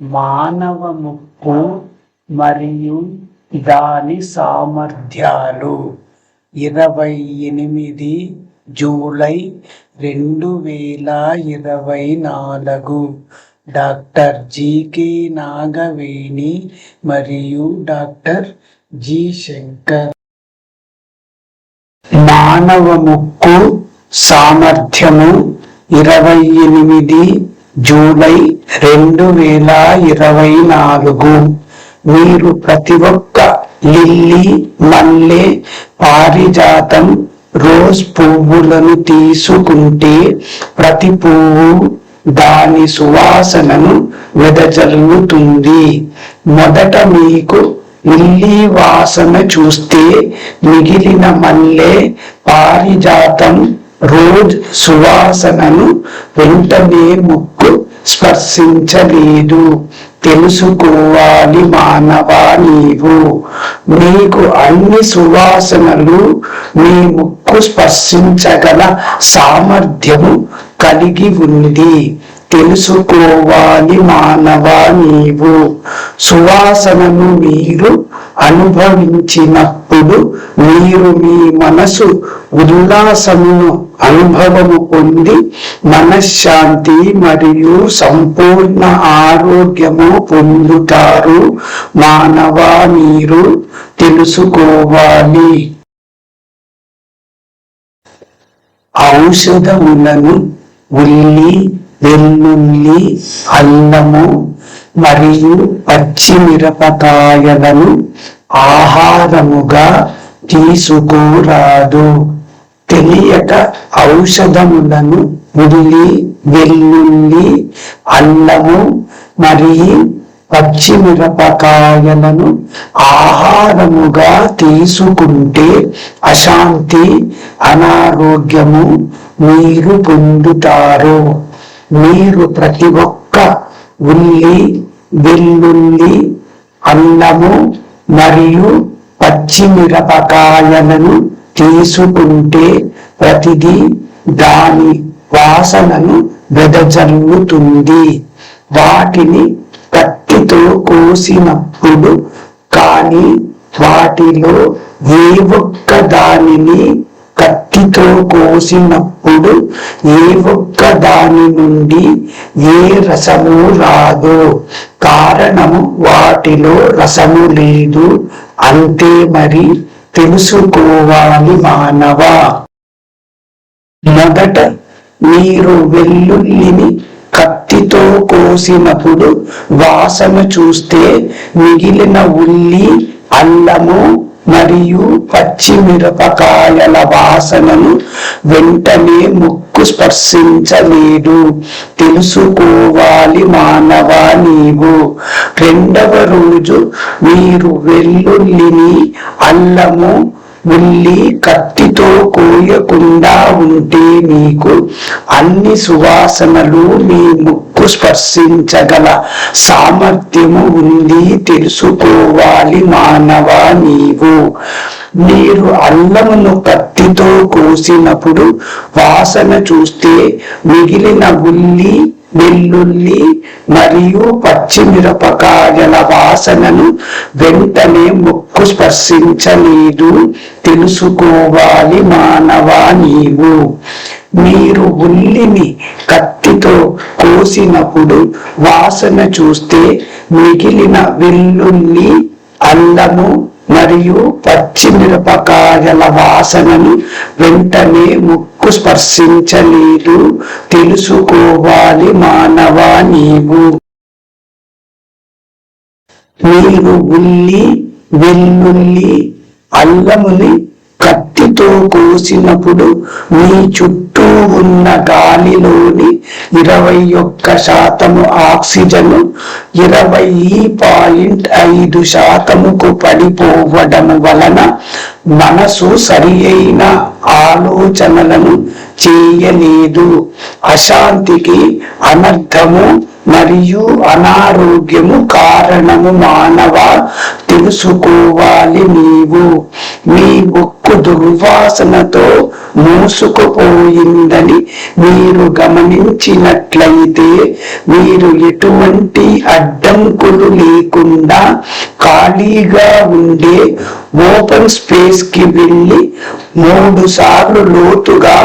మానవ ముప్పు మరియు దాని సామర్థ్యాలు. ఇరవై ఎనిమిది జూలై రెండు వేల ఇరవై నాలుగు. డాక్టర్ జీకే నాగవేణి మరియు డాక్టర్ జి శంకర్. మానవ ముక్కు సామర్థ్యము ఇరవై ఎనిమిది జూలై రెండు వేల ఇరవై నాలుగు. మీరు ప్రతి ఒక్క లిల్లీ మల్లె పారిజాతం రోజ్ పువ్వులను తీసుకుంటే ప్రతి పువ్వు దాని సువాసనను వెదజల్లుతుంది. మొదట మీకు లిల్లీ వాసన చూస్తే మిగిలిన మల్లె పారిజాతం రోజ్ సువాసనను వెంటనే ముక్కు స్పర్శించలేదు. తెలుసుకోవాలి మానవా నీవు. నీకు అన్ని సువాసనలు నీ ముక్కు స్పర్శించగల సామర్థ్యము కలిగి ఉంది తెలుసుకోవాలి మానవా నీవు. సువాసనను మీరు అనుభవించినప్పుడు మీరు మీ మనసు ఉల్లాసమును అనుభవము పొంది మనశ్శాంతి మరియు సంపూర్ణ ఆరోగ్యము పొందుతారు. మానవా మీరు తెలుసుకోవాలి. ఔషధములను ఉల్లి వెల్లుల్లి అల్లము మరియు పచ్చిమిరపకాయలను ఆహారముగా తీసుకోరాదు. తెలియక ఔషధములను ఉల్లి వెల్లుల్లి అల్లము మరియు పచ్చిమిరపకాయలను ఆహారముగా తీసుకుంటే అశాంతి అనారోగ్యము మీరు పొందుతారు. మీరు ప్రతి ఒక్క ఉల్లి వెల్లుల్లి అల్లము మరియు పచ్చిమిరపకాయలను తీసుకుంటే ప్రతిదీ దాని వాసనను వెదజల్లుతుంది. వాటిని కత్తితో కోసినప్పుడు కానీ వాటిలో ఏ ఒక్క దానిని కత్తితో కోసినప్పుడు ఏ ఒక్క దాని నుండి ఏ రసము రాదు. కారణము వాటిలో రసము లేదు. అంతే మరి తెలుసుకోవాలి మానవ. మొదట మీరు వెల్లుల్లిని కత్తితో కోసినప్పుడు వాసన చూస్తే మిగిలిన ఉల్లి అల్లము మరియు పచ్చిమిరపకాయల వాసనను వెంటనే ముక్కు స్పర్శించలేదు. తెలుసుకోవాలి మానవ నీవు. రెండవ రోజు మీరు వెల్లుల్లిని అల్లము ఉల్లి కత్తితో కోయకుండా ఉంటే మీకు అన్ని సువాసనలు మీ ముక్కు స్పర్శించగల సామర్థ్యము ఉంది. తెలుసుకోవాలి మానవ నీవు. మీరు అల్లమును కత్తితో కోసినప్పుడు వాసన చూస్తే మిగిలిన ఉల్లి వెల్లుల్లి మరియు పచ్చిమిరపకాయల వాసనను వెంటనే ముక్కు స్పర్శించలేదు. తెలుసుకోవాలి మానవా నీవు. మీరు ఉల్లిని కత్తితో కోసినప్పుడు వాసన చూస్తే మిగిలిన వెల్లుల్లి అల్లము మరియు పచ్చిమిరపకాయల వాసనను వెంటనే ముక్కు స్పర్శించలేదు. తెలుసుకోవాలి మానవా నీవు. మీరు ఉల్లి వెల్లుల్లి అల్లముని చేతితో కోసినప్పుడు మీ చుట్టూ ఉన్న గాలిలోని ఇరవై ఒక్క శాతము ఆక్సిజన్ ఇరవై పాయింట్ ఐదు శాతముకు పడిపోవడం వలన మనసు సరి అయిన ఆలోచనలను చేయలేదు. అశాంతికి అనర్థము మరియు అనారోగ్యము కారణము మానవ తెలుసుకోవాలి నీవు. మీ ఒక్కు దుర్వాసనతో మూసుకుపోయిందని మీరు గమనించినట్లయితే మీరు ఎటువంటి అడ్డంకులు లేకుండా ఖాళీగా ఉండే ఓపెన్ స్పేస్కి వెళ్ళి మూడు సార్లు లోతుగా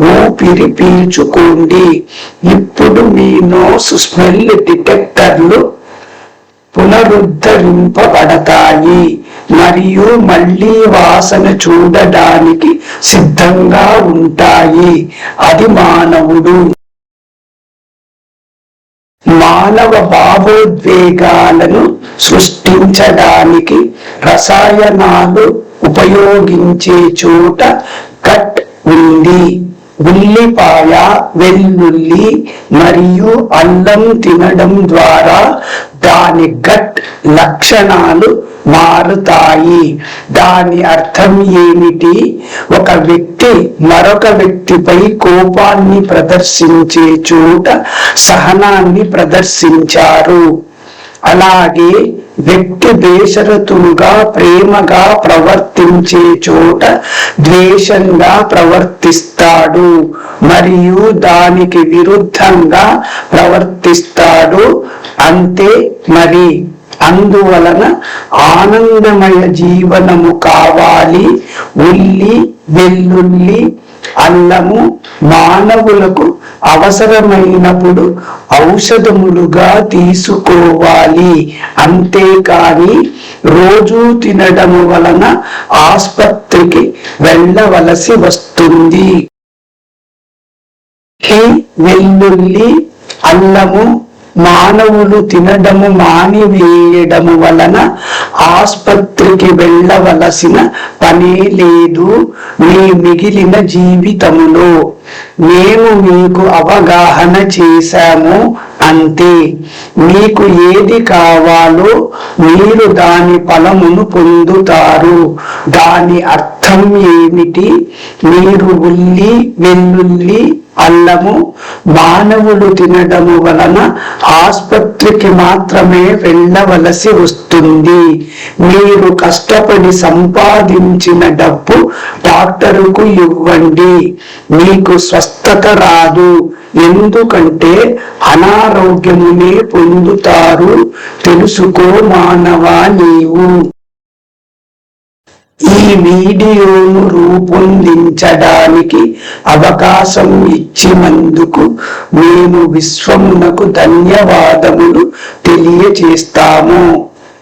ఊపిరి పీల్చుకోండి. ఇప్పుడు మీ నోస్ స్మెల్ డిటెక్టర్లు పునరుద్ధరింపబడతాయి. మరియు మళ్ళీ వాసన చూడడానికి సిద్ధంగా ఉంటాయి. అది మానవుడు మానవ భావోద్వేగాలను సృష్టించడానికి రసాయనాలు ఉపయోగించే చోట కట్ ఉంది. ఉల్లిపాయ వెల్లుల్లి మరియు అల్లం తినడం ద్వారా దాని గట్ లక్షణాలు మారుతాయి. దాని అర్థం ఏమిటి? ఒక వ్యక్తి మరొక వ్యక్తిపై కోపాన్ని ప్రదర్శించే చోట సహనాన్ని ప్రదర్శించారు. అలాగే వ్యక్తి బేషరతుగా ప్రేమగా ప్రవర్తించే చోట ద్వేషంగా ప్రవర్తిస్తాడు మరియు దానికి విరుద్ధంగా ప్రవర్తిస్తాడు. అంతే మరి. అందువలన ఆనందమయ జీవనము కావాలి. ఉల్లి వెల్లుల్లి అల్లము మానవులకు అవసరమైనప్పుడు ఔషధములుగా తీసుకోవాలి. అంతేకాని రోజు తినడము వలన ఆసుపత్రికి వెళ్ళవలసి వస్తుంది. వెల్లుల్లి అల్లము మానవులు తినడము మానివేయడము వలన ఆసుపత్రికి వెళ్ళవలసిన పని లేదు. మీ మిగిలిన జీవితములో మేము మీకు అవగాహన చేశాము అంతే. మీకు ఏది కావాలో మీరు దాని ఫలమును పొందుతారు. దాని అర్థం ఏమిటి? మీరు ఉల్లి వెల్లుల్లి అల్లము మానవులు తినడము వలన ఆసుపత్రికి మాత్రమే వెళ్ళవలసి వస్తుంది. మీరు కష్టపడి సంపాదించిన డబ్బు డాక్టరుకు ఇవ్వండి. మీకు స్వస్థత రాదు. ఎందుకంటే అనారోగ్యమునే పొందుతారు. తెలుసుకో మానవా నీవు. ఈ వీడియోను రూపొందించడానికి అవకాశం ఇచ్చినందుకు మేము విశ్వమునకు ధన్యవాదములు తెలియచేస్తాము.